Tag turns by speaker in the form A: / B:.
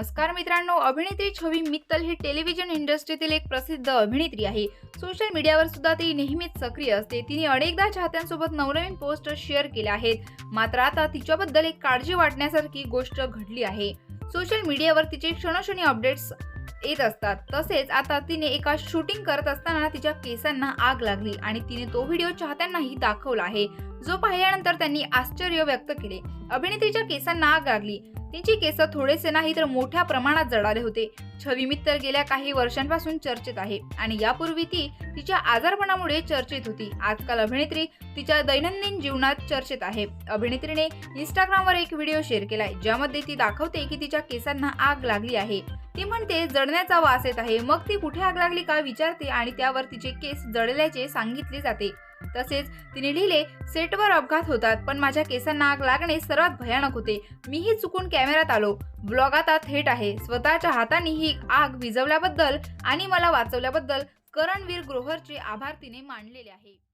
A: नमस्कार मित्रांनो अभिनेत्री छवी मित्तल ही टेलिव्हिजन इंडस्ट्रीतील एक प्रसिद्ध अभिनेत्री आहे. सोशल मीडियावर सुद्धा ती नेहमीच सक्रिय असते. तिने अनेकदा चाहत्यांसोबत नवनवीन पोस्ट शेअर केल्या आहेत. मात्र आता तिच्याबद्दल एक काळजी वाटण्यासारखी गोष्ट घडली आहे. सोशल मीडियावर तिचे क्षणक्षणी अपडेट्स येत असतात. तसेच आता तिने एका शूटिंग करत असताना तिच्या केसांना आग लागली आणि तिने तो व्हिडिओ चाहत्यांनाही दाखवला आहे. जो पाहिल्यानंतर त्यांनी आश्चर्य व्यक्त केले. अभिनेत्रीच्या केसांना आग लागली. तिचे केस थोडेसे नाही तर मोठ्या प्रमाणात जळाले होते. छवी मित्तल गेल्या काही वर्षांपासून चर्चेत आहे आणि यापूर्वी ती तिच्या आजारपणामुळे चर्चेत होती. आजकाल अभिनेत्री तिच्या दैनंदिन जीवनात चर्चेत आहे. अभिनेत्रीने इंस्टाग्रामवर एक व्हिडिओ शेअर केलाय ज्यामध्ये ती दाखवते की तिच्या केसांना आग लागली आहे. ती म्हणते जळण्याचा वास येत आहे. मग ती कुठे आग लागली का विचारते आणि त्यावर तिचे केस जळल्याचे सांगितले जाते. तसेच तिने लिहिले सेटवर अपघात होतात पण माझ्या केसांना आग लागणे सर्वात भयानक होते. मीही चुकून कॅमेऱ्यात आलो. ब्लॉग आता थेट आहे. स्वतःच्या हाताने ही आग विझवल्याबद्दल आणि मला वाचवल्याबद्दल करणवीर ग्रोहरचे आभार तिने मानलेले आहे.